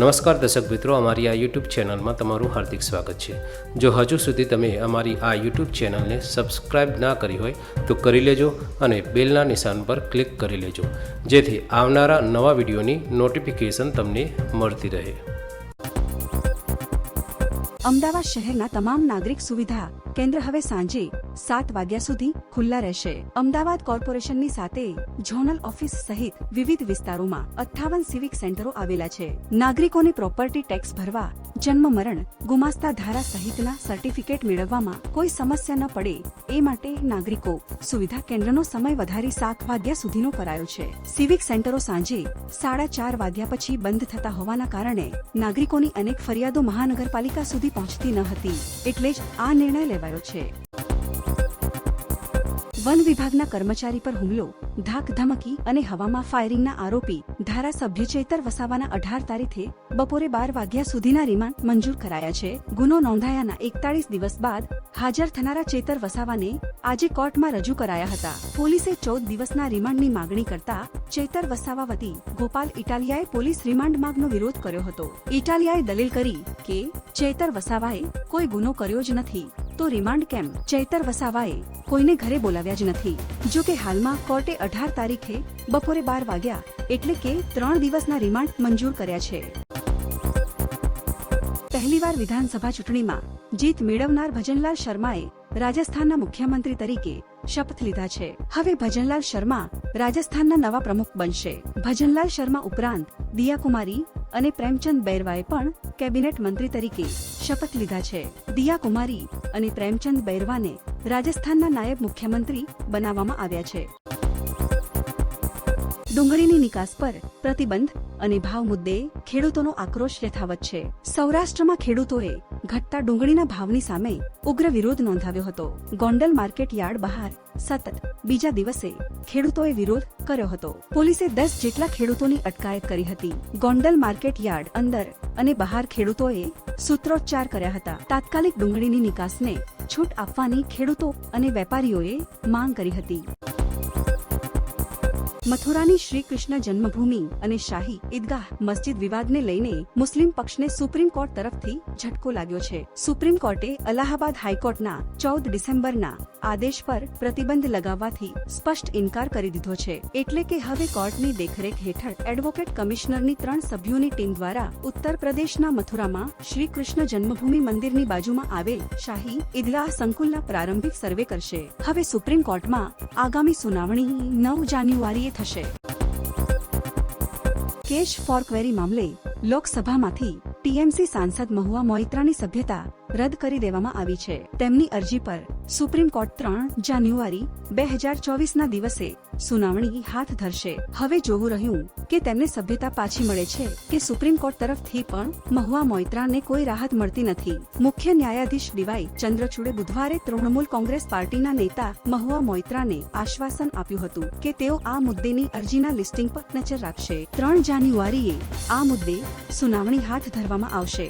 નમસ્કાર દર્શક મિત્રો, અમારી આ યુટ્યુબ ચેનલમાં તમારું હાર્દિક સ્વાગત છે. જો હજુ સુધી તમે અમારી આ યુટ્યુબ ચેનલને સબસ્ક્રાઇબ ના કરી હોય, તો કરી લેજો અને બેલના નિશાન પર ક્લિક કરી લેજો. જેથી આવનારા નવા વિડીયોની નોટિફિકેશન તમને મળતી રહે. અમદાવાદ શહેરના તમામ નાગરિક સુવિધા કેન્દ્ર હવે સાંજે સાત વાગ્યા સુધી ખુલ્લા રહેશે. અમદાવાદ કોર્પોરેશનની સાથે ઝોનલ ઓફિસ સહિત વિવિધ વિસ્તારોમાં અઠ્ઠાવન સિવિક સેન્ટરો આવેલા છે. નાગરિકોને પ્રોપર્ટી ટેક્સ ભરવા, જન્મ મરણ, ગુમાસ્તા ધારા સહિતના સર્ટિફિકેટ મેળવવામાં કોઈ સમસ્યા ન પડે એ માટે નાગરિકો સુવિધા કેન્દ્રનો સમય વધારી સાત વાગ્યા સુધીનો કરાયો છે. સિવિક સેન્ટરો સાંજે સાડા ચાર વાગ્યા પછી બંધ થતા હોવાના કારણે નાગરિકોની અનેક ફરિયાદો મહાનગરપાલિકા સુધી પહોંચતી ન હતી. એટલે જ આ નિર્ણય લેવાયો છે. વન વિભાગના કર્મચારી પર હુમલો, ધાક ધમકી અને હવામાં ફાયરિંગના આરોપી ધારાસભ્ય ચેતર વસાવાના અઢાર તારીખે બપોરે બાર વાગ્યા સુધીના રિમાન્ડ મંજૂર કરાયા છે. ગુનો નોંધાયાના એકતાળીસ દિવસ બાદ હાજર થનારા ચેતર વસાવાને આજે કોર્ટમાં રજૂ કરાયા હતા. પોલીસે ચૌદ દિવસના રિમાન્ડની માગણી કરતા ચેતર વસાવા વતી ગોપાલ ઇટાલિયાએ પોલીસ રિમાન્ડ માંગનો વિરોધ કર્યો હતો. ઇટાલિયાએ દલીલ કરી કે ચેતર વસાવાએ કોઈ ગુનો કર્યો જ નથી. તો રિમાન્ડ કેમ? ચૈતર વસાવાએ કોઈને ઘરે બોલાવ્યા જ નથી. જો કે હાલમાં કોર્ટે અઢાર તારીખે બપોરે બાર વાગ્યા એટલે કે ત્રણ દિવસના રિમાન્ડ મંજૂર કર્યા છે. પહેલીવાર વિધાનસભા ચૂંટણીમાં જીત મેળવનાર ભજનલાલ શર્માએ રાજસ્થાનના મુખ્યમંત્રી તરીકે શપથ લીધા છે. હવે ભજનલાલ શર્મા રાજસ્થાનના નવા પ્રમુખ બનશે. ભજનલાલ શર્મા ઉપરાંત દિયા કુમારી અને પ્રેમચંદ બૈરવાએ પણ કેબિનેટ મંત્રી તરીકે શપથ લીધા છે. દિયા કુમારી અને પ્રેમચંદ બૈરવાને રાજસ્થાનના નાયબ મુખ્યમંત્રી બનાવવામાં આવ્યા છે. ડુંગળીની નિકાસ પર પ્રતિબંધ અને ભાવ મુદ્દે ખેડૂતોનો આક્રોશ યથાવત છે. સૌરાષ્ટ્રમાં ખેડૂતોએ ઘટતા ડુંગળીના ભાવની સામે ઉગ્ર વિરોધ નોંધાવ્યો હતો. ગોંડલ માર્કેટ યાર્ડ બહાર સતત બીજા દિવસે ખેડૂતોએ વિરોધ કર્યો હતો. પોલીસે દસ જેટલા ખેડૂતોની અટકાયત કરી હતી. ગોંડલ માર્કેટ યાર્ડ અંદર અને બહાર ખેડૂતોએ સૂત્રોચ્ચાર કર્યા હતા. તાત્કાલિક ડુંગળીની નિકાસને છૂટ આપવાની ખેડૂતો અને વેપારીઓએ માંગ કરી હતી. મથુરાની શ્રી કૃષ્ણ જન્મભૂમિ અને શાહી ઈદગાહ મસ્જિદ વિવાદને લઈને મુસ્લિમ પક્ષને સુપ્રીમ કોર્ટ તરફથી ઝટકો લાગ્યો છે. સુપ્રીમ કોર્ટે અલ્હાબાદ હાઈકોર્ટના ચૌદ ડિસેમ્બરના આદેશ પર પ્રતિબંધ લગાવવાથી સ્પષ્ટ ઇનકાર કરી દીધો છે. એટલે કે હવે કોર્ટની દેખરેખ હેઠળ એડવોકેટ કમિશનરની ત્રણ સભ્યોની ટીમ દ્વારા ઉત્તર પ્રદેશના મથુરામાં શ્રી કૃષ્ણ જન્મભૂમિ મંદિરની બાજુમાં આવેલ શાહી ઈદગાહ સંકુલના પ્રારંભિક સર્વે કરશે. હવે સુપ્રીમ કોર્ટમાં આગામી સુનાવણી નવ જાન્યુઆરીએ થશે. કેશ ફોર ક્વેરી મામલે લોકસભામાંથી ટીએમસી સાંસદ મહુવા મોઇત્રાની સભ્યતા રદ કરી દેવામાં આવી છે. તેમની અરજી પર સુપ્રીમ કોર્ટ ત્રણ જાન્યુઆરી બે હજાર ચોવીસના દિવસે સુનાવણી હાથ ધરશે. હવે જોવું રહ્યું કે તેમને સભ્યતા પાછી મળે છે કે સુપ્રીમ કોર્ટ તરફથી પણ મહુવા મોઇત્રાને કોઈ રાહત મળતી નથી. મુખ્ય ન્યાયાધીશ ડીવાય ચંદ્રચૂડે બુધવારે તૃણમૂલ કોંગ્રેસ પાર્ટીના નેતા મહુવા મોઇત્રાને આશ્વાસન આપ્યું હતું કે તેઓ આ મુદ્દેની અરજીના લિસ્ટિંગ પર નજર રાખશે. ત્રણ જાન્યુઆરીએ આ મુદ્દે સુનાવણી હાથ ધરવામાં આવશે.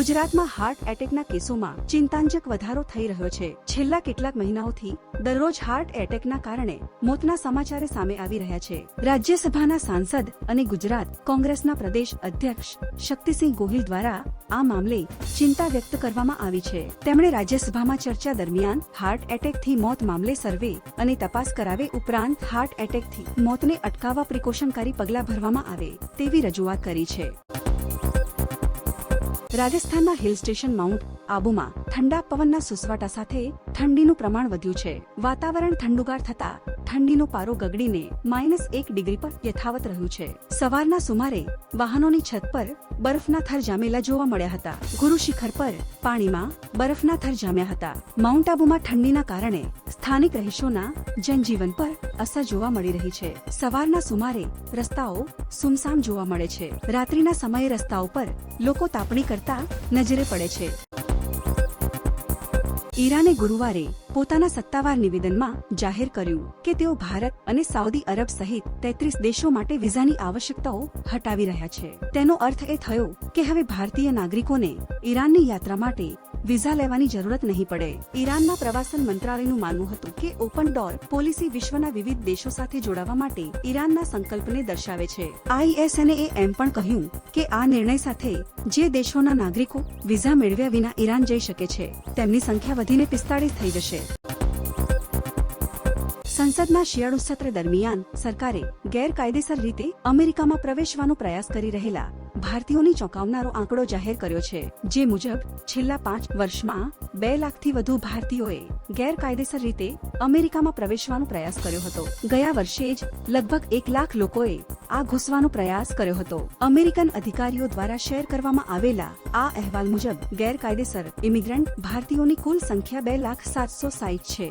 ગુજરાતમાં હાર્ટ એટેકના કેસોમાં ચિંતાંજક વધારો થઈ રહ્યો છે. છેલ્લા કેટલાક મહિનાઓથી દરરોજ હાર્ટ એટેકના કારણે મોતના સમાચાર સામે આવી રહ્યા છે. રાજ્યસભાના સાંસદ અને ગુજરાત કોંગ્રેસના પ્રદેશ અધ્યક્ષ શક્તિસિંહ ગોહિલ દ્વારા આ મામલે ચિંતા વ્યક્ત કરવામાં આવી છે. તેમણે રાજ્યસભામાં ચર્ચા દરમિયાન હાર્ટ એટેકથી મોત મામલે સર્વે અને તપાસ કરાવે ઉપરાંત હાર્ટ એટેકથી મોતને અટકાવવા પ્રિકોશનકારી પગલાં ભરવામાં આવે તેવી રજૂઆત કરી છે. રાજસ્થાનના હિલ સ્ટેશન માઉન્ટ આબુમાં ઠંડા પવનના સુસવાટા સાથે ઠંડીનું પ્રમાણ વધ્યું છે. વાતાવરણ ઠંડુગાર થતા ઠંડીનો પારો ગગડીને માઇનસ એક ડિગ્રી પર યથાવત રહ્યું છે. સવારના સુમારે વાહનોની છત પર બરફના થર જામેલા જોવા મળ્યા હતા. ગુરુ શિખર પર પાણીમાં બરફના થર જામ્યા હતા. માઉન્ટ આબુમાં ઠંડીના કારણે સ્થાનિક રહીશોના જનજીવન પર અસર જોવા મળી રહી છે. સવારના સુમારે રસ્તાઓ સુમસામ જોવા મળે છે. રાત્રિના સમયે રસ્તાઓ પર લોકો તાપણી કરતા નજરે પડે છે. ઈરાને ગુરુવારે પોતાના સત્તાવાર નિવેદનમાં જાહેર કર્યું કે તેઓ ભારત અને સાઉદી અરબ સહિત તેત્રીસ દેશો માટે વિઝાની આવશ્યકતાઓ હટાવી રહ્યા છે. તેનો અર્થ એ થયો કે હવે ભારતીય નાગરિકોને ઈરાનની યાત્રા માટે વિઝા લેવાની જરૂરત નહીં પડે. ઈરાનના પ્રવાસન મંત્રાલયનું માનવું હતું કે ઓપન ડોર પોલિસી વિશ્વના વિવિધ દેશો સાથે જોડાવા માટે ઈરાનના સંકલ્પને દર્શાવે છે. આઈએસએનએ એમ પણ કહ્યું કે આ નિર્ણય સાથે જે દેશોના નાગરિકો વિઝા મેળવ્યા વિના ઈરાન જઈ શકે છે, તેમની સંખ્યા વધીને પિસ્તાળીસ થઈ જશે. સંસદના શિયાળુ સત્ર દરમિયાન સરકારે ગેરકાયદેસર રીતે અમેરિકામાં પ્રવેશવાનો પ્રયાસ કરી રહેલા ભારતીયોની ચોંકાવનારો આંકડો જાહેર કર્યો છે, જે મુજબ છેલ્લા પાંચ વર્ષમાં બે લાખથી વધુ ભારતીયોએ ગેરકાયદેસર રીતે અમેરિકામાં પ્રવેશવાનો પ્રયાસ કર્યો હતો. ગયા વર્ષે જ લગભગ એક લાખ લોકોએ આ ઘૂસવાનો પ્રયાસ કર્યો હતો. અમેરિકન અધિકારીઓ દ્વારા શેર કરવામાં આવેલા આ અહેવાલ મુજબ ગેરકાયદેસર ઇમિગ્રન્ટ ભારતીયોની કુલ સંખ્યા બે લાખ સાતસો સાઈઠ છે.